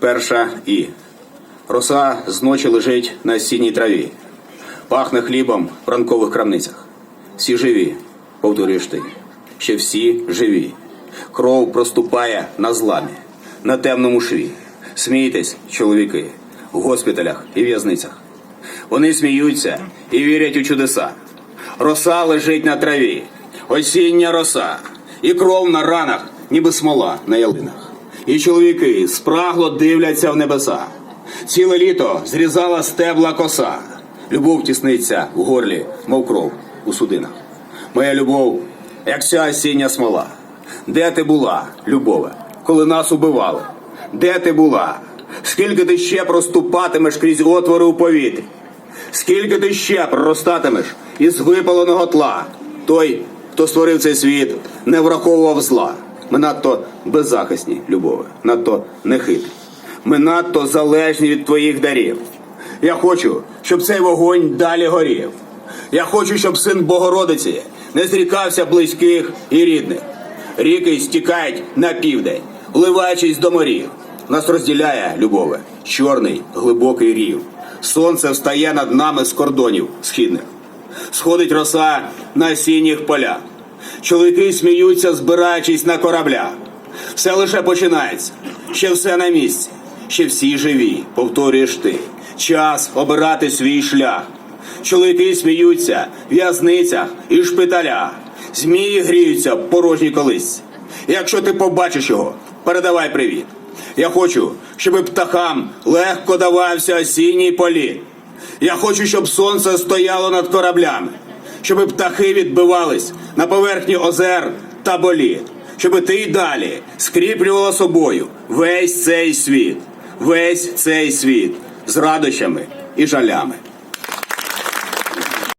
Перша і. Роса зночі лежить на осінній траві. Пахне хлібом в ранкових крамницях. Всі живі, повторюєш ти. Ще всі живі. Кров проступає на зламі, на темному шві. Смійтесь, чоловіки, в госпіталях і в'язницях. Вони сміються і вірять у чудеса. Роса лежить на траві, осіння роса, і кров на ранах, ніби смола на ялинах. І чоловіки спрагло дивляться в небеса. Ціле літо зрізала стебла коса. Любов тісниться в горлі, мов кров у судинах. Моя любов, як ця осіння смола. Де ти була, любове, коли нас убивали? Де ти була? Скільки ти ще проступатимеш крізь отвори у повітрі? Скільки ти ще проростатимеш із випаленого тла? Той, хто створив цей світ, не враховував зла. Ми надто беззахисні, любове, надто нехитрі. Ми надто залежні від твоїх дарів. Я хочу, щоб цей вогонь далі горів. Я хочу, щоб син Богородиці не зрікався близьких і рідних. Ріки стікають на південь, вливаючись до морів. Нас розділяє, любове, чорний глибокий рів. Сонце встає над нами з кордонів східних. Сходить роса на осінніх полях. Чоловіки сміються, збираючись на кораблях. Все лише починається, ще все на місці, ще всі живі, повторюєш ти. Час обирати свій шлях. Чоловіки сміються в в'язницях і шпиталях. Змії гріються в порожній колисці. Якщо ти побачиш його, передавай привіт. Я хочу, щоб птахам легко давався осінній політ. Я хочу, щоб сонце стояло над кораблями, щоб птахи відбивались на поверхні озер та боліт, щоб ти й далі скріплювала собою весь цей світ, весь цей світ з радощами і жалями.